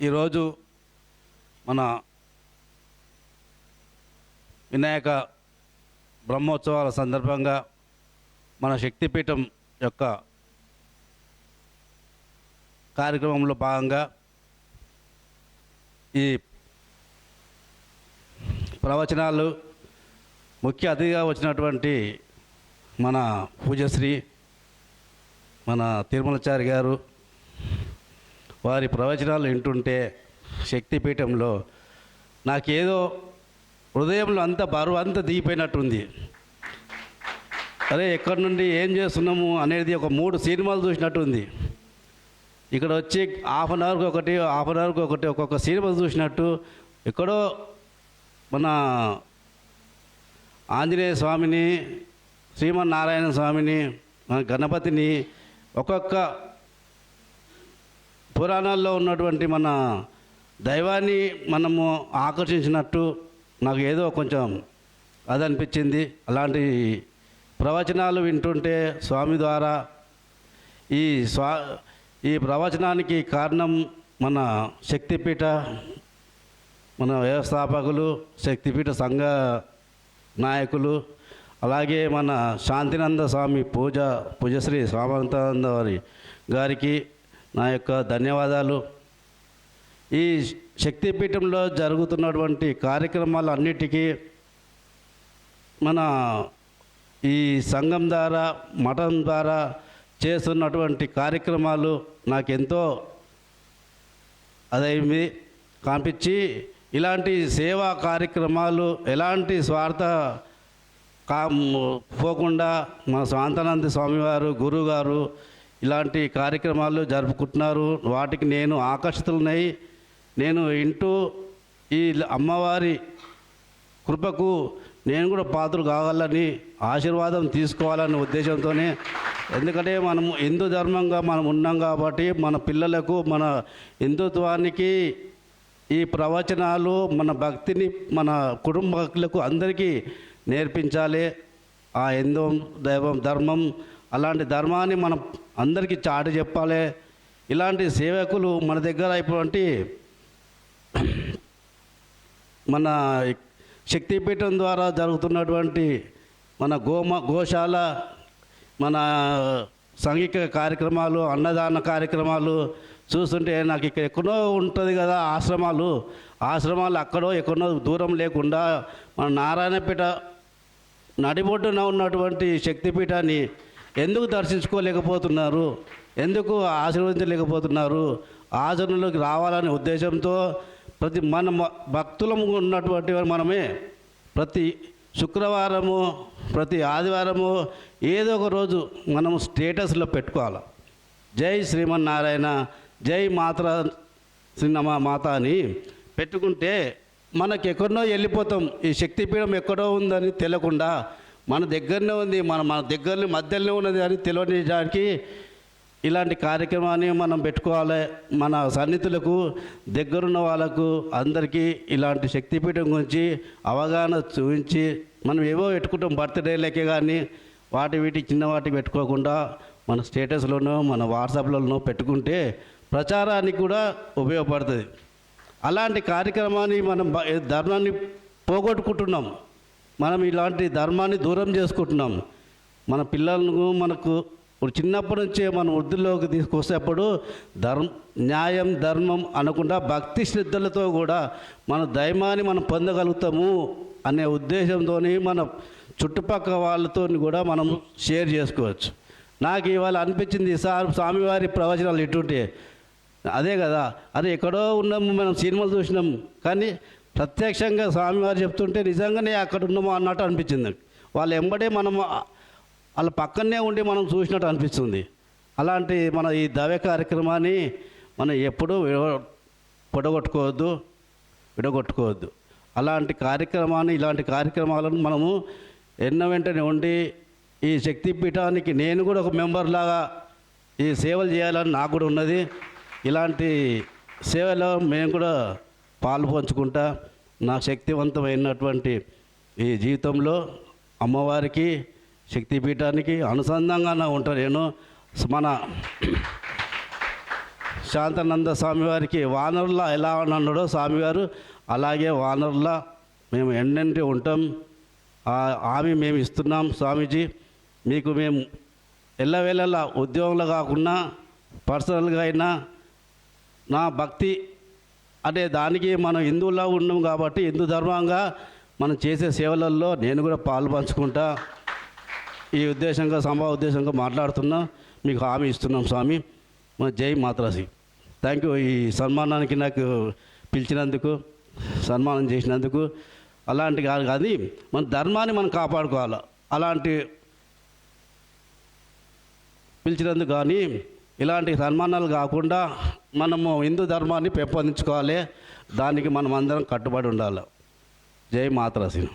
ఈరోజు మన వినాయక బ్రహ్మోత్సవాల సందర్భంగా మన శక్తిపీఠం యొక్క కార్యక్రమంలో భాగంగా ఈ ప్రవచనాలు ముఖ్య అతిథిగా వచ్చినటువంటి మన పూజశ్రీ మన తిరుమలచారి గారు వారి ప్రవచనాలు వింటుంటే శక్తిపీఠంలో నాకేదో హృదయంలో అంత బరువు అంతా దిగిపోయినట్టుంది. అరే ఎక్కడి నుండి ఏం చేస్తున్నాము అనేది ఒక మూడు సినిమాలు చూసినట్టుంది. ఇక్కడ వచ్చి హాఫ్ అన్ అవర్కి ఒకటి హాఫ్ అన్ అవర్కి ఒకటి ఒక్కొక్క సినిమా చూసినట్టు ఎక్కడో మన ఆంజనేయ స్వామిని శ్రీమన్నారాయణ స్వామిని మన గణపతిని ఒక్కొక్క పురాణాల్లో ఉన్నటువంటి మన దైవాన్ని మనము ఆకర్షించినట్టు నాకు ఏదో కొంచెం అది అనిపించింది అలాంటి ప్రవచనాలు వింటుంటే స్వామి ద్వారా ఈ స్వా ఈ ప్రవచనానికి కారణం మన శక్తిపీఠ మన వ్యవస్థాపకులు శక్తిపీఠ సంఘ నాయకులు అలాగే మన శాంతినంద స్వామి పూజ పూజశ్రీ స్వామంతానంద వారి గారికి నా యొక్క ధన్యవాదాలు. ఈ శక్తిపీఠంలో జరుగుతున్నటువంటి కార్యక్రమాలు అన్నిటికీ మన ఈ సంఘం ద్వారా మఠం ద్వారా చేస్తున్నటువంటి కార్యక్రమాలు నాకెంతో అదైంది. కనిపించి ఇలాంటి సేవా కార్యక్రమాలు ఎలాంటి స్వార్థ కా పోకుండా మా స్వాంతానంద స్వామివారు గురువుగారు ఇలాంటి కార్యక్రమాలు జరుపుకుంటున్నారు. వాటికి నేను ఆకర్షితులనై నేను ఇంటూ ఈ అమ్మవారి కృపకు నేను కూడా పాత్రలు కావాలని ఆశీర్వాదం తీసుకోవాలనే ఉద్దేశంతోనే. ఎందుకంటే మనం హిందూ ధర్మంగా మనం ఉన్నాం కాబట్టి మన పిల్లలకు మన హిందుత్వానికి ఈ ప్రవచనాలు మన భక్తిని మన కుటుంబకులకు అందరికీ నేర్పించాలి. ఆ హిందూ దైవం ధర్మం అలాంటి ధర్మాన్ని మనం అందరికీ చాటి చెప్పాలి. ఇలాంటి సేవకులు మన దగ్గర అయినటువంటి మన శక్తిపీఠం ద్వారా జరుగుతున్నటువంటి మన గోమ గోశాల మన సాంఘిక కార్యక్రమాలు అన్నదాన కార్యక్రమాలు చూస్తుంటే నాకు ఇక్కడ ఎక్కడో ఉంటుంది కదా ఆశ్రమాలు. ఆశ్రమాలు అక్కడో ఎక్కడో దూరం లేకుండా మన నారాయణపేట నడిబొడ్డున ఉన్నటువంటి శక్తిపీఠాన్ని ఎందుకు దర్శించుకోలేకపోతున్నారు? ఎందుకు ఆశీర్వదించలేకపోతున్నారు? ఆచరణలోకి రావాలనే ఉద్దేశంతో ప్రతి మన భక్తులము ఉన్నటువంటి మనమే ప్రతి శుక్రవారము ప్రతి ఆదివారము ఏదో ఒక రోజు మనము స్టేటస్లో పెట్టుకోవాలి. జై శ్రీమన్నారాయణ జై మాత శ్రీనమ మాత అని పెట్టుకుంటే మనకి ఎక్కడో వెళ్ళిపోతాం. ఈ శక్తిపీఠం ఎక్కడో ఉందని తెలియకుండా మన దగ్గరనే ఉంది మన మన దగ్గరనే మధ్యలోనే ఉన్నది అని తెలియడానికి ఇలాంటి కార్యక్రమాన్ని మనం పెట్టుకోవాలి. మన సన్నిధులకు దగ్గరున్న వాళ్ళకు అందరికీ ఇలాంటి శక్తిపీఠం గురించి అవగాహన చూపించి మనం ఏవో పెట్టుకుంటాం బర్త్డేలకే కానీ వాటి వీటి చిన్న వాటి పెట్టుకోకుండా మన స్టేటస్లోనో మన వాట్సాప్లోనో పెట్టుకుంటే ప్రచారానికి కూడా ఉపయోగపడుతుంది. అలాంటి కార్యక్రమాన్ని మనం ధర్మాన్ని పోగొట్టుకుంటున్నాం. మనం ఇలాంటి ధర్మాన్ని దూరం చేసుకుంటున్నాం. మన పిల్లలను మనకు ఇప్పుడు చిన్నప్పటి నుంచే మనం వృద్ధిలోకి తీసుకొచ్చేప్పుడు ధర్మ న్యాయం ధర్మం అనకుండా భక్తి శ్రద్ధలతో కూడా మన దైమాన్ని మనం పొందగలుగుతాము అనే ఉద్దేశంతో మన చుట్టుపక్కల వాళ్ళతో కూడా మనం షేర్ చేసుకోవచ్చు. నాకు ఇవాళ అనిపించింది సార్ స్వామివారి ప్రవచనాలు ఇటుంటే. అదే కదా అదే ఎక్కడో ఉన్నాము మనం సినిమాలు చూసినాం కానీ ప్రత్యక్షంగా స్వామివారు చెప్తుంటే నిజంగానే అక్కడ ఉన్నాము అన్నట్టు అనిపించింది. వాళ్ళ ఎంబడే మనం వాళ్ళ పక్కనే ఉండి మనం చూసినట్టు అనిపిస్తుంది. అలాంటి మన ఈ దవ్య కార్యక్రమాన్ని మనం ఎప్పుడూ విడ- పొడగొట్టుకోవద్దు విడగొట్టుకోవద్దు. అలాంటి కార్యక్రమాన్ని ఇలాంటి కార్యక్రమాలను మనము ఎన్న వెంటనే ఉండి ఈ శక్తి పీఠానికి నేను కూడా ఒక మెంబర్ లాగా ఈ సేవలు చేయాలని నాకు కూడా ఉన్నది. ఇలాంటి సేవలో మేము కూడా పాలు పంచుకుంటా నా శక్తివంతమైనటువంటి ఈ జీవితంలో అమ్మవారికి శక్తిపీఠానికి అనుసంధానంగా ఉంటాను నేను. మన శాంతానంద స్వామివారికి వానరులా ఎలా ఉన్నాడో స్వామివారు అలాగే వానరులా మేము ఎన్నెంటి ఉంటాం ఆ మేము ఇస్తున్నాం స్వామీజీ. మీకు మేము ఎల్లవేళలా ఉద్యోగంలో కాకుండా పర్సనల్గా అయినా నా భక్తి అంటే దానికి మనం హిందువులా ఉన్నాం కాబట్టి హిందూ ధర్మంగా మనం చేసే సేవలలో నేను కూడా పాలు పంచుకుంటా. ఈ ఉద్దేశంగా సంభవ ఉద్దేశంగా మాట్లాడుతున్నా. మీకు హామీ ఇస్తున్నాం స్వామి. మన జై మాత్రాసి. థ్యాంక్ యూ ఈ సన్మానానికి నాకు పిలిచినందుకు సన్మానం చేసినందుకు. అలాంటి కాదు కానీ మన ధర్మాన్ని మనం కాపాడుకోవాలి. అలాంటి పిలిచినందుకు కానీ ఇలాంటి సన్మానాలు కాకుండా మనము హిందూ ధర్మాన్ని పెంపొందించుకోవాలి. దానికి మనం అందరం కట్టుబడి ఉండాలి. జై మాత్రాసి